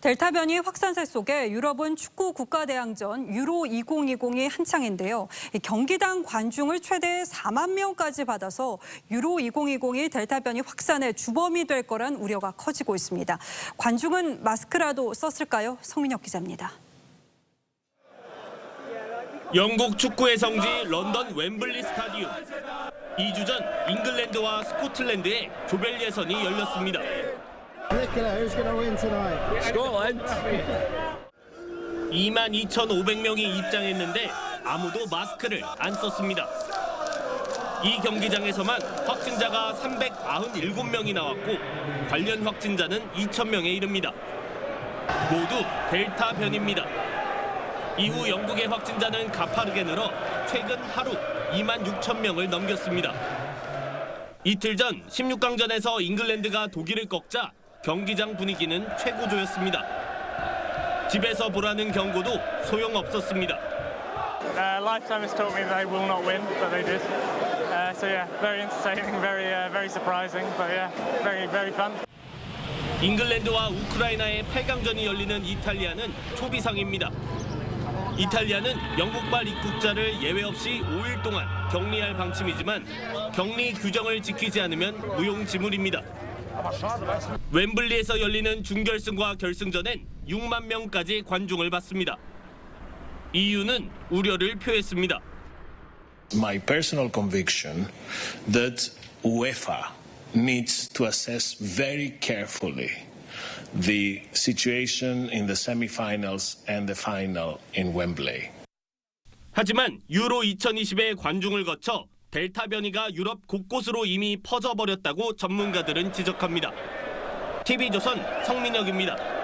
델타 변이 확산세 속에 유럽은 축구 국가대항전 유로 2020이 한창인데요. 이 경기당 관중을 최대 4만 명까지 받아서 유로 2020이 델타 변이 확산의 주범이 될 거란 우려가 커지고 있습니다. 관중은 마스크라도 썼을까요? 성민혁 기자입니다. 영국 축구의 성지 런던 웸블리 스타디움. 2주 전 잉글랜드와 스코틀랜드의 조별 예선이 열렸습니다. Nicola, who's going to win tonight? Scotland. 22,500명이 입장했는데 아무도 마스크를 안 썼습니다. 이 경기장에서만 확진자가 397명이 나왔고 관련 확진자는 2,000명에 이릅니다. 모두 델타 변입니다. 이후 영국의 확진자는 가파르게 늘어 최근 하루 2만 6천 명을 넘겼습니다. 이틀 전 16강전에서 잉글랜드가 독일을 꺾자 경기장 분위기는 최고조였습니다. 집에서 보라는 경고도 소용없었습니다. Uh, lifetime has taught me they will not win, but they did. Uh, so yeah, very entertaining, very uh, very surprising, but yeah, very very fun. 잉글랜드와 우크라이나의 8강전이 열리는 이탈리아는 초비상입니다. 이탈리아는 영국발 입국자를 예외 없이 5일 동안 격리할 방침이지만 격리 규정을 지키지 않으면 무용지물입니다. 웸블리에서 열리는 준결승과 결승전엔 6만 명까지 관중을 받습니다. EU는 우려를 표했습니다. my personal conviction that UEFA needs to assess very carefully the situation in the semi-finals and the final in Wembley. 하지만 유로 2020의 관중을 거쳐 델타 변이가 유럽 곳곳으로 이미 퍼져버렸다고 전문가들은 지적합니다. TV조선 성민혁입니다.